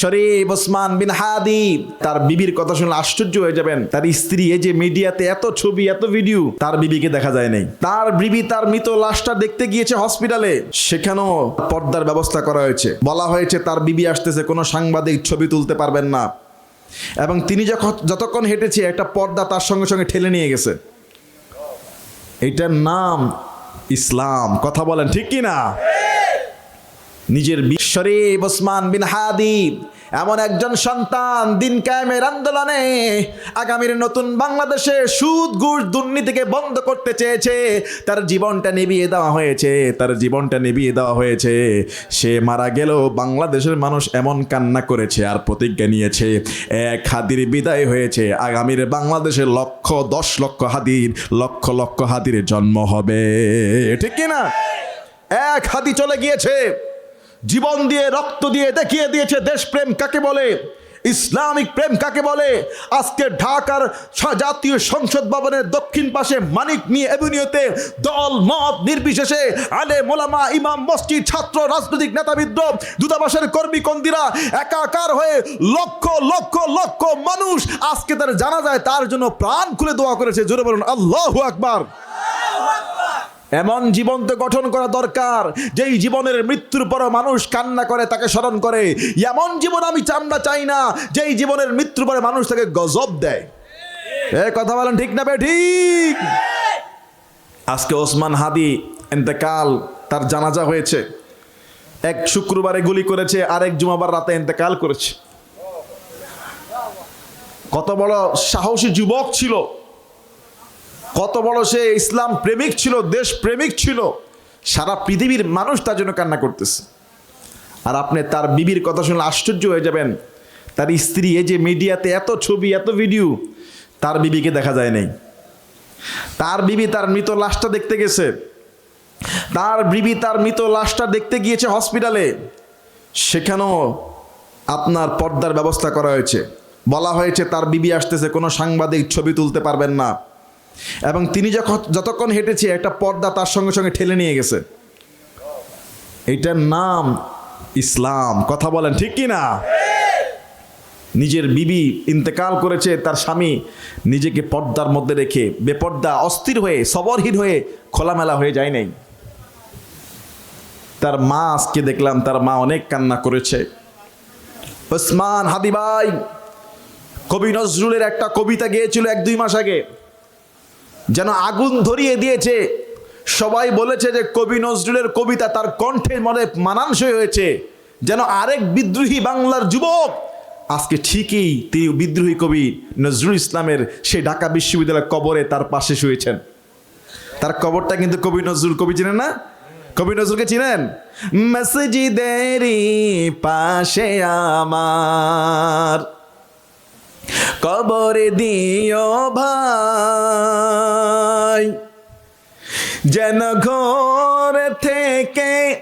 শরীফ ওসমান বিন হাদি, তার বিবির কথা শুনলে আশ্চর্য হয়ে যাবেন। তার স্ত্রী এই যে মিডিয়াতে এত ছবি, এত ভিডিও, তার বিবিকে দেখা যায় নাই। তার বিবি তার মৃত লাশটা দেখতে গিয়েছে হসপিটালে। সেখানেও পর্দার ব্যবস্থা করা হয়েছে। বলা হয়েছে তার বিবি আসতেছে, কোনো সাংবাদিক ছবি তুলতে পারবেন না। এবং তিনি যখন যতক্ষণ হেঁটেছে, একটা পর্দা তার সঙ্গে সঙ্গে ঠেলে নিয়ে গেছে। এটার নাম ইসলাম। কথা বলেন, ঠিক কি না নিজের শরীফ ওসমান বিন হাদি, এমন একজন সন্তান দিন কায়েমের আন্দোলনে আগামীর নতুন বাংলাদেশে সুদ, ঘুষ, দুর্নীতিকে বন্ধ করতে চেয়েছে। তার জীবনটা নিভিয়ে দেওয়া হয়েছে, তার জীবনটা নিভিয়ে দেওয়া হয়েছে। সে মারা গেলেও বাংলাদেশের মানুষ এমন কান্না করেছে আর প্রতিজ্ঞা নিয়েছে। এক হাদির বিদায় হয়েছে, আগামীর বাংলাদেশে লক্ষ, দশ লক্ষ হাদির, লক্ষ লক্ষ হাদির জন্ম হবে। ঠিক কি না এক হাতি চলে গিয়েছে। জীবন দিয়ে, রক্ত দিয়ে দেখিয়ে দিয়েছে দেশপ্রেম কাকে বলে? ইসলামিক প্রেম কাকে বলে? আজকে ঢাকার জাতীয় সংসদ ভবনের দক্ষিণ পাশে মানিক মিয়া এভিনিউতে দল, মত নির্বিশেষে আলে মোলামা ইমাম মসজিদ ছাত্র রাজনৈতিক নেতাবিদ্র দূতাবাসের কর্মী কন্দিরা একাকার হয়ে লক্ষ লক্ষ লক্ষ মানুষ আজকে তার জানা যায় তার জন্য প্রাণ খুলে দোয়া করেছে। জোরে বলুন, আল্লাহ আকবার। এমন জীবন তো গঠন করা দরকার, যেই জীবনের মৃত্যুর পর মানুষ কান্না করে, তাকে স্মরণ করে। এমন জীবন আমি চামড়া চাই না, যেই জীবনের মৃত্যুর পরে মানুষ তাকে গজব দেয়। এ কথা বলেন ঠিক না বে ঠিক। আজকে ওসমান হাদি এতেকাল তার জানাজা হয়েছে। এক শুক্রবারে গুলি করেছে, আরেক জুমাবার রাতে এতেকাল করেছে। কত বড় সাহসী যুবক ছিল। কত বড় সে ইসলাম প্রেমিক ছিল, দেশ প্রেমিক ছিল, সারা পৃথিবীর মানুষ তার জন্য কান্না করতেছে। আর আপনি তার বিবির কথা শুনলে আশ্চর্য হয়ে যাবেন, তার স্ত্রী, এই যে মিডিয়াতে এত ছবি, এত ভিডিও, তার বিবিকে দেখা যায় নাই। তার বিবি তার মৃত লাশটা দেখতে গেছে। তার বিবি তার মৃত লাশটা দেখতে গিয়েছে হসপিটালে। সেখানেও আপনার পর্দার ব্যবস্থা করা হয়েছে। বলা হয়েছে তার বিবি আসতেছে, কোনো সাংবাদিক ছবি তুলতে পারবেন না। এবং তিনি যখন যতক্ষণ হেঁটেছে, একটা পর্দা তার সঙ্গে সঙ্গে ঠেলে নিয়ে গেছে। এটার নাম ইসলাম। কথা বলেন, ঠিক কি না? নিজের বিবি ইন্তেকাল করেছে, তার স্বামী নিজেকে পর্দার মধ্যে রেখে, বেপর্দা, অস্থির হয়ে, সবরহীন হয়ে খোলামেলা হয়ে যায় নাই। তার মা আজকে দেখলাম, তার মা অনেক কান্না করেছে। ওসমান হাদিবাই কবি নজরুলের একটা কবিতা গিয়েছিল এক দুই মাস আগে। যেন আগুন ধরিয়ে দিয়েছে। সবাই বলেছে যে কবি নজরুলের কবিতা তার কণ্ঠের মনে মানানসই হয়েছে। যেন আরেক বিদ্রোহী বাংলার যুবক, আজকে ঠিকই তিনি বিদ্রোহী কবি নজরুল ইসলামের সেই ঢাকা বিশ্ববিদ্যালয়ের কবরে তার পাশে শুয়েছেন। তার কবরটা কিন্তু কবি নজরুল, কবি চিনেন না? কবি নজরুলকে চিনেন? মসজিদেরই পাশে আমার। কবরে দিও ভাই। যেন ঘর থেকে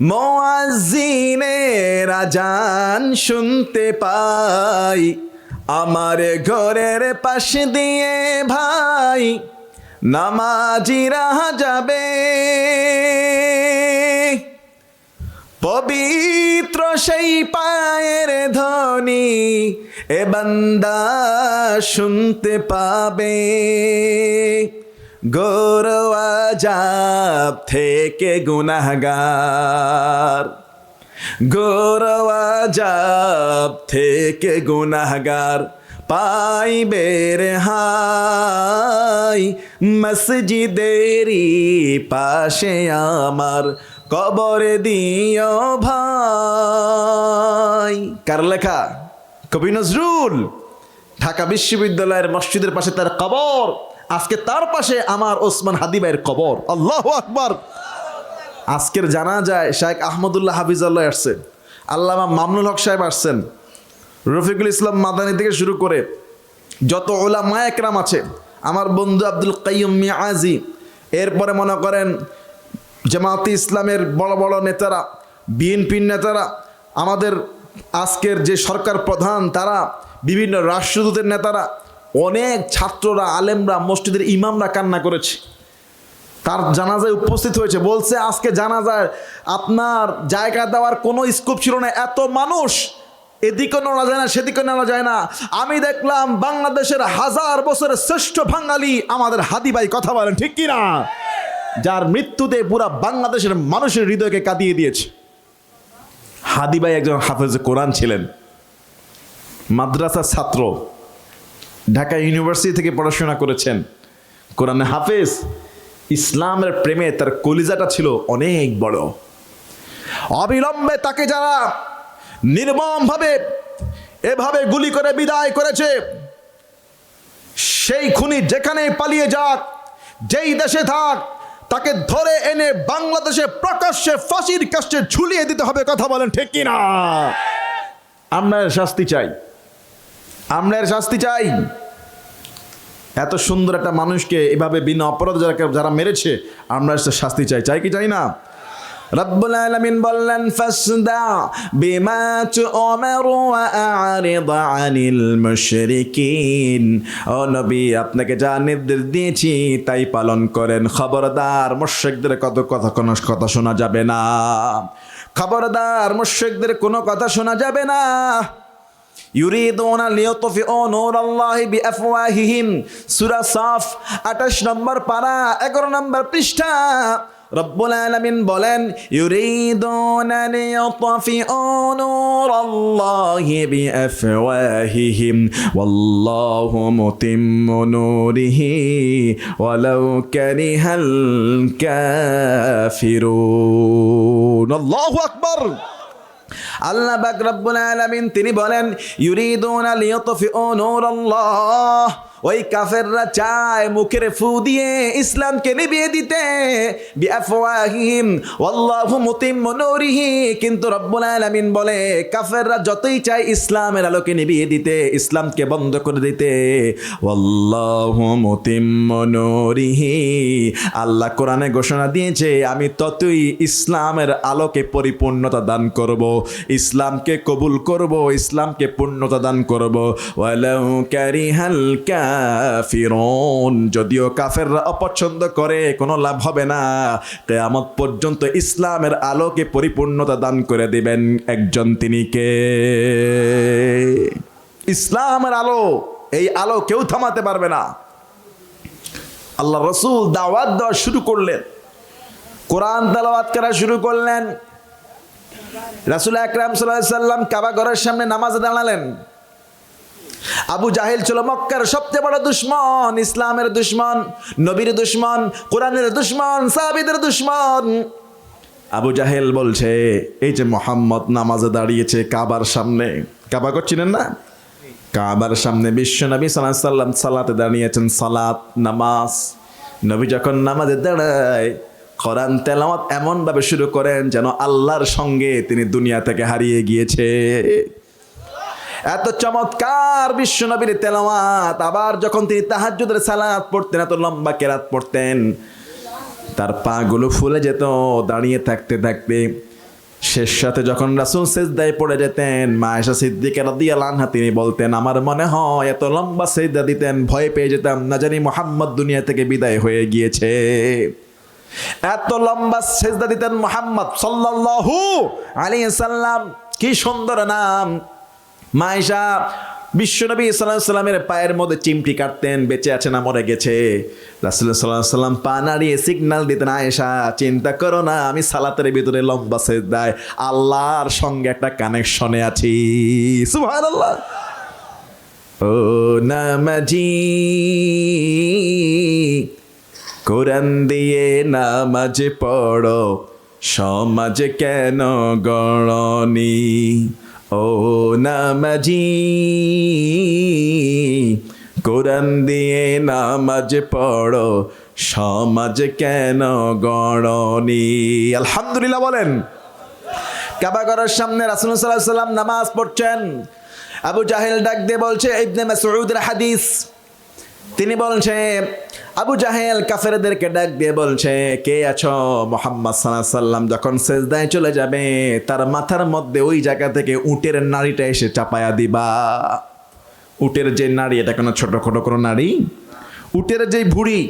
মোয়াজিনের রাজান শুনতে পাই। আমার ঘরের পাশে দিয়ে ভাই নামাজিরা যাবে। পবিত্র সেই পায়ের ধ্বনি এ বান্দা শুনতে পাবে। গৌরওয়াজাব থেকে গুনাহগার। গৌরওয়াজাব থেকে গুনাহগার পাইবে হাই। মসজিদেরই পাশে আমার কবরে দিও ভাই। কার লেখা? কবি নজরুল। ঢাকা বিশ্ববিদ্যালয়ের মসজিদের পাশে তার কবর। আজকে তার পাশে আমার ওসমান হাদিবাইয়ের কবর। আল্লাহ আকবার। আজকের জানা যায় শাহেখ আহমদুল্লাহ হাফিজাল্লাহ আসছেন আল্লামা মামনুল হক সাহেব আসছেন। রফিকুল ইসলাম মাদানি থেকে শুরু করে যত ওলা মায়াকরাম আছে। আমার বন্ধু আব্দুল কাইম মিয়াজি। এরপরে মনে করেন জামাতে ইসলামের বড় বড় নেতারা, বিএনপির নেতারা, আমাদের আজকের যে সরকার প্রধান, তারা বিভিন্ন রাষ্ট্রদূতের নেতারা, অনেক ছাত্ররা, আলেমরা, মসজিদের ইমামরা কান্না করেছে। তার জানাজায় উপস্থিত হয়েছে, বলছে আজকে জানাজায় আপনার জায়গা দেওয়ার কোনো স্কোপ ছিল না, এত মানুষ, এদিকে নেওয়া যায় না, সেদিকে নেওয়া যায় না। আমি দেখলাম বাংলাদেশের হাজার বছরের শ্রেষ্ঠ বাঙালি আমাদের হাদিবাই কথা বলেন ঠিক কি না যার মৃত্যুতে পুরা বাংলাদেশের মানুষের হৃদয়কে কাঁদিয়ে দিয়েছে। হাদি ভাই একজন হাফেজ কোরআন ছিলেন। মাদ্রাসার ছাত্র। ঢাকা ইউনিভার্সিটি থেকে পড়াশোনা করেছেন। কোরআনে হাফেজ। ইসলামের প্রেমে তার কলিজাটা ছিল অনেক বড়। অবিলম্বে তাকে যারা নির্মমভাবে এভাবে গুলি করে বিদায় করেছে, সেই খুনি যেখানে পালিয়ে যাক, যেই দেশে থাক তাকে ধরে এনে বাংলাদেশে প্রকাশ্যে ফাঁসির কাছে ঝুলিয়ে দিতে হবে কথা বলেন ঠিক কিনা? আমরা শাস্তি চাই। আমরা এর শাস্তি চাই। এত সুন্দর একটা মানুষকে এভাবে বিনা অপরাধ যারা যারা মেরেছে, আমরা শাস্তি চাই। চাই কি চাই না? রব্বুল আলামিন বললেন, ফাসদা বিমা তু'মার ওয়া আ'রিদ আনিল মুশরিকিন। ও নবী, আপনাকে যা নির্দেশ দিয়েছি, তাই পালন করেন। খবরদার মুশরিকদের কত কথা কোনো কথা শোনা যাবে না। খবরদার মুশরিকদের কোনো কথা শোনা যাবে না। ইউরিদুনা লিয়ুতফিউ নূরাল্লাহি বিআফওয়াহিহিম। সূরা সাফ 28 নম্বর পারা 11 নম্বর পৃষ্ঠা। রব্বুল আলামিন বলেন, ইউরিদুনা লিয়ুতফিউ নূরাল্লাহি বিআফওয়াহিহিম, ওয়াল্লাহু মুতিম্মু নূরিহি, ওয়ালাউ কারিহাল কাফিরুন। আল্লাহু আকবার। আল্লাহ বাক রব্বুল আলামিন তিনি বলেন, ইউরিদুনা লিয়ুতফিউ নূরাল্লাহ। ওই কাফেররা চায় মুখের ফু দিয়ে ইসলামকে নিভিয়ে দিতে। বিআফওয়াহিম ওয়াল্লাহু মুতিম্মু নূরিহি কিন্তু রব্বুল আলামিন বলে, কাফেররা যতই চায় ইসলামের আলোকে নিভিয়ে দিতে, ইসলামকে বন্ধ করে দিতে। ওয়াল্লাহু মুতিম্মু নূরিহি আল্লাহ কোরআনে ঘোষণা দিয়েছে, আমি ততই ইসলামের আলোকে পরিপূর্ণতা দান করব, ইসলামকে কবুল করব, ইসলামকে পূর্ণতা দান করব। ওয়ালাউ কারিহাল কাফিরুন, যদিও কাফেররা অপছন্দ করে, কোনো লাভ হবে না। কিয়ামত পর্যন্ত ইসলামের আলোকে পরিপূর্ণতা দান করে দিবেন একজন তিনি কে? ইসলামের আলো, এই আলো কেউ থামাতে পারবে না। আল্লাহ রসুল দাওয়াত দেওয়া শুরু করলেন। কোরআন তালাওয়াত করা শুরু করলেন। রাসুল আকরাম সাল্লাম কাবা ঘরের সামনে নামাজ দাঁড়ালেন। আবু জাহিল ছিল মক্কার সবচেয়ে বড় দুশ্মন, ইসলামের দুশ্মন, নবীর দুশ্মন, কোরআনের দুশ্মন, সাহাবিদের দুশ্মন। আবু জাহেল বলছে, এই যে মোহাম্মদ নামাজে দাঁড়িয়েছে কাবার সামনে। কাবা করছিলেন না? কাবার সামনে বিশ্ব নবী সাল্লাম সালাতে দাঁড়িয়েছেন, সালাত, নামাজ। নবী যখন নামাজে দাঁড়ায়, কোরআন তেলাওয়াত এমনভাবে শুরু করেন যেন আল্লাহর সঙ্গে তিনি দুনিয়া থেকে হারিয়ে গিয়েছে। এত চমৎকার বিশ্ব নবীর তেলাওয়াত। আবার যখন তিনি তাহাজ্জুদের সালাত পড়তেন, এত লম্বা কেরাত পড়তেন, তার পা গুলো ফুলে যেত দাঁড়িয়ে থাকতে থাকতে। শেষ সাথে যখন রাসুল সেজদায় পড়ে যেতেন মায়েশা সিদ্দিকে রাদিয়াল্লাহু আনহা তিনি বলতেন, আমার মনে হয় এত লম্বা সেজদা দিতেন, ভয় পেয়ে যেতাম না জানি মোহাম্মদ দুনিয়া থেকে বিদায় হয়ে গিয়েছে। এত লম্বা সেজদা দিতেন মোহাম্মদ সাল্লাল্লাহু আলাইহি সাল্লাম। কি সুন্দর নাম। মায়েশা, বিশ্বনবী সাল্লাহ সাল্লামের পায়ের মধ্যে চিমটি কাটতেন, বেঁচে আছে না মরে গেছে। রাসুল্লাহ সাল্লাহ সাল্লাম পা নাড়িয়ে সিগনাল দিতেন, আয়েশা, চিন্তা করো না, আমি সালাতের ভিতরে লম্বা সেজ দেয় আল্লাহর সঙ্গে একটা কানেকশনে আছি। সুভান আল্লাহ ও নামাজি, কোরআন দিয়ে নামাজ পড়ো, সমাজ কেন গণনি ও নামাজি, কোরআন দিয়ে নামাজ পড়ো, সমাজ কেন গণনি আলহামদুলিল্লাহ বলেন। কাবাগরের সামনে রাসুল সাল্লাম নামাজ পড়ছেন। আবু জাহেল ডাক দিয়ে বলছে, ইবনে মাসউদের হাদিস। তিনি বলছে আবু জাহেল কাফেরদেরকে ডাক দিয়ে বলছে, কে আছো? মোহাম্মদ সাল্লাম যখন সেজদায় চলে যাবে, তার মাথার মধ্যে ওই জায়গা থেকে উটের নাড়িটা এসে চাপায়া দিবা। উটের যে নাড়ি, এটা কোনো ছোট খোটো কোনো নাড়ি? উটের যে ভুড়ি